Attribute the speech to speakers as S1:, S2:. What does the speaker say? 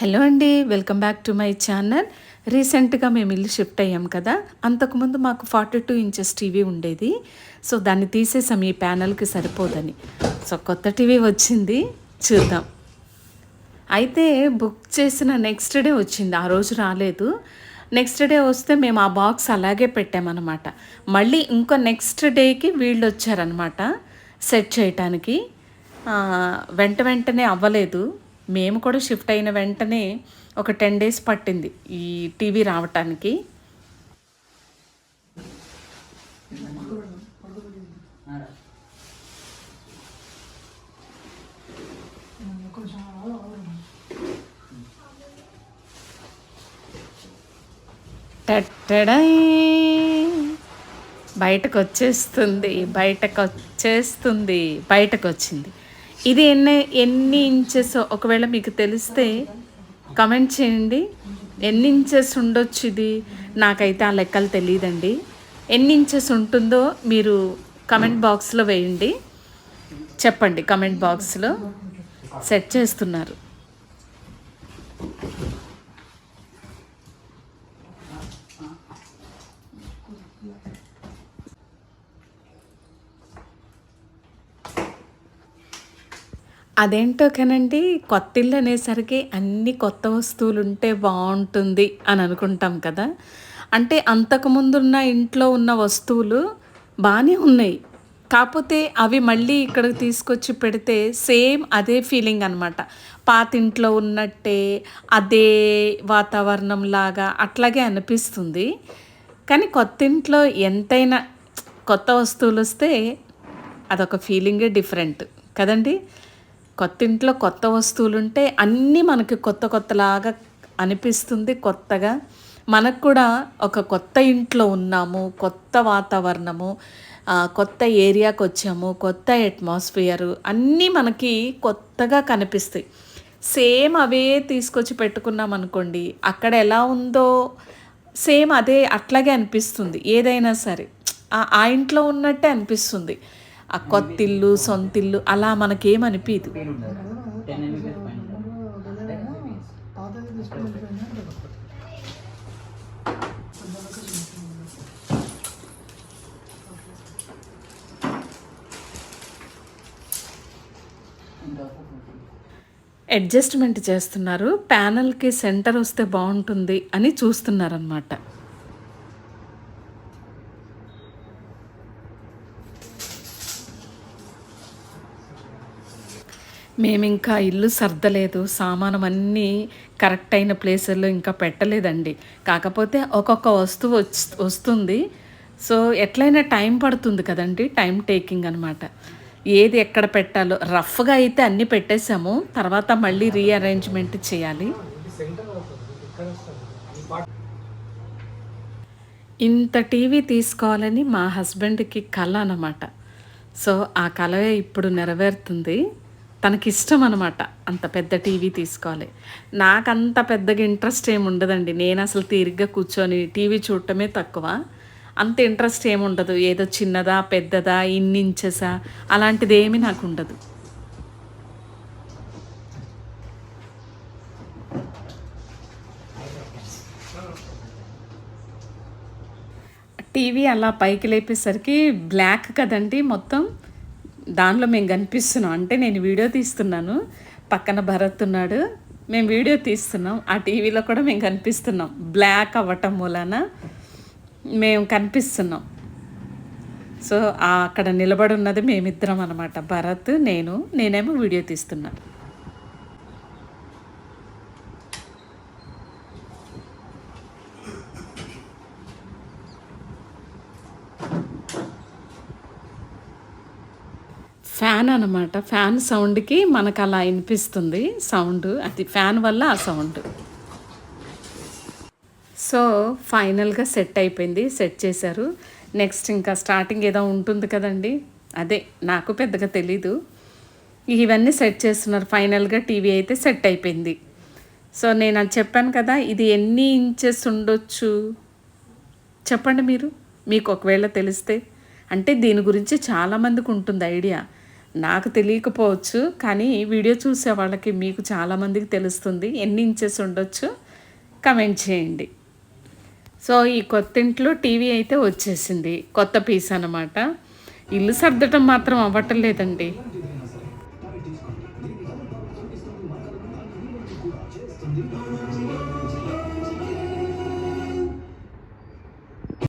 S1: Hello అండి welcome back to my channel. రీసెంట్గా మేము ఇల్లు షిఫ్ట్ అయ్యాం కదా. అంతకుముందు మాకు ఫార్టీ టూ ఇంచెస్ టీవీ ఉండేది. సో దాన్ని తీసేసాం ఈ ప్యానల్కి సరిపోదని. సో కొత్త టీవీ వచ్చింది. చూద్దాం. అయితే బుక్ చేసిన నెక్స్ట్ డే వచ్చింది. ఆ రోజు రాలేదు. నెక్స్ట్ డే వస్తే మేము ఆ బాక్స్ అలాగే పెట్టామన్నమాట. మళ్ళీ ఇంకో నెక్స్ట్ డేకి వీళ్ళు వచ్చారనమాట సెట్ చేయటానికి. వెంట వెంటనే అవ్వలేదు. మేము కూడా షిఫ్ట్ అయిన వెంటనే ఒక టెన్ డేస్ పట్టింది ఈ టీవీ రావటానికి టట్టడై. బయటకు వచ్చేస్తుంది బయటకు వచ్చేస్తుంది బయటకు వచ్చింది ఇది ఎన్ని ఎన్ని ఇంచెస్? ఒకవేళ మీకు తెలిస్తే కమెంట్ చేయండి. ఎన్ని ఇంచెస్ ఉండొచ్చు ఇది? నాకైతే ఆ లెక్కలు తెలియదండి ఎన్ని ఇంచెస్ ఉంటుందో మీరు కమెంట్ బాక్స్లో వేయండి. చెప్పండి కమెంట్ బాక్స్లో సెట్ చేస్తున్నారు. అదేంటో కనండి కొత్త ఇల్లు అనేసరికి అన్ని కొత్త వస్తువులు ఉంటే బాగుంటుంది అని అనుకుంటాం కదా. అంటే అంతకుముందున్న ఇంట్లో ఉన్న వస్తువులు బాగానే ఉన్నాయి. కాకపోతే అవి మళ్ళీ ఇక్కడికి తీసుకొచ్చి పెడితే సేమ్ అదే ఫీలింగ్ అనమాట పాత ఇంట్లో ఉన్నట్టే అదే వాతావరణం లాగా అట్లాగే అనిపిస్తుంది. కానీ కొత్త ఇంట్లో ఎంతైనా కొత్త వస్తువులు వస్తే అదొక ఫీలింగే డిఫరెంట్ కదండి. కొత్త ఇంట్లో కొత్త వస్తువులుంటే అన్నీ మనకి కొత్త కొత్తలాగా అనిపిస్తుంది కొత్తగా. మనకు కూడా ఒక కొత్త ఇంట్లో ఉన్నాము కొత్త వాతావరణము కొత్త ఏరియాకి వచ్చాము కొత్త అట్మాస్ఫియర్ అన్నీ మనకి కొత్తగా కనిపిస్తాయి. సేమ్ అవే తీసుకొచ్చి పెట్టుకున్నాం అనుకోండి అక్కడ ఎలా ఉందో సేమ్ అదే అట్లాగే అనిపిస్తుంది. ఏదైనా సరే ఆ ఇంట్లో ఉన్నట్టే అనిపిస్తుంది. ఆ కొత్త ఇల్లు సొంత ఇల్లు అలా మనకేమనిపించదు అడ్జస్ట్మెంట్ చేస్తున్నారు ప్యానల్కి సెంటర్ వస్తే బాగుంటుంది అని చూస్తున్నారనమాట మేము ఇంకా ఇల్లు సర్దలేదు. సామానం అన్నీ కరెక్ట్ అయిన ప్లేసుల్లో ఇంకా పెట్టలేదండి. కాకపోతే ఒక్కొక్క వస్తువు వస్తుంది. సో ఎట్లయినా టైం పడుతుంది కదండి. టైం టేకింగ్ అనమాట ఏది ఎక్కడ పెట్టాలో రఫ్గా అయితే అన్నీ పెట్టేశాము. తర్వాత మళ్ళీ రీఅరేంజ్మెంట్ చేయాలి. ఇంత టీవీ తీసుకోవాలని మా హస్బెండ్కి కళ అనమాట సో ఆ కళ ఇప్పుడు నెరవేరుతుంది. తనకి ఇష్టం అనమాట అంత పెద్ద టీవీ తీసుకోవాలి. నాకు అంత పెద్దగా ఇంట్రెస్ట్ ఏమి ఉండదండి. నేను అసలు తీరిగ్గా కూర్చొని టీవీ చూడటమే తక్కువ. అంత ఇంట్రెస్ట్ ఏమి ఉండదు. ఏదో చిన్నదా పెద్దదా ఇన్ని ఇంచెసా అలాంటిది ఏమీ నాకు ఉండదు. టీవీ అలా పైకి లేపేసరికి బ్లాక్ కదండి మొత్తం. దానిలో మేము కనిపిస్తున్నాం. అంటే నేను వీడియో తీస్తున్నాను. పక్కన భరత్ ఉన్నాడు. మేము వీడియో తీస్తున్నాం. ఆ టీవీలో కూడా మేము కనిపిస్తున్నాం. బ్లాక్ అవ్వటం మూలాన మేము కనిపిస్తున్నాం. సో అక్కడ నిలబడి ఉన్నది మేమిద్దరం అనమాట భరత్ నేను నేనేమో వీడియో తీస్తున్నాను ఫ్యాన్ అనమాట ఫ్యాన్ సౌండ్కి మనకు అలా వినిపిస్తుంది సౌండ్. అది ఫ్యాన్ వల్ల ఆ సౌండ్. సో ఫైనల్గా సెట్ అయిపోయింది. సెట్ చేశారు. నెక్స్ట్ ఇంకా స్టార్టింగ్ ఏదో ఉంటుంది కదండి. అదే నాకు పెద్దగా తెలీదు. ఇవన్నీ సెట్ చేస్తున్నారు. ఫైనల్గా టీవీ అయితే సెట్ అయిపోయింది. సో నేను అది చెప్పాను కదా ఇది ఎన్ని ఇంచెస్ ఉండొచ్చు? చెప్పండి మీరు. మీకు ఒకవేళ తెలిస్తే. అంటే దీని గురించి చాలామందికి ఉంటుంది ఐడియా. నాకు తెలియకపోవచ్చు కానీ వీడియో చూసే వాళ్ళకి మీకు చాలామందికి తెలుస్తుంది. ఎన్ని ఇంచెస్ ఉండొచ్చు? కమెంట్ చేయండి. సో ఈ కొత్త ఇంట్లో టీవీ అయితే వచ్చేసింది. కొత్త పీస్ అన్నమాట. ఇల్లు సర్దటం మాత్రం అవ్వటం లేదండి.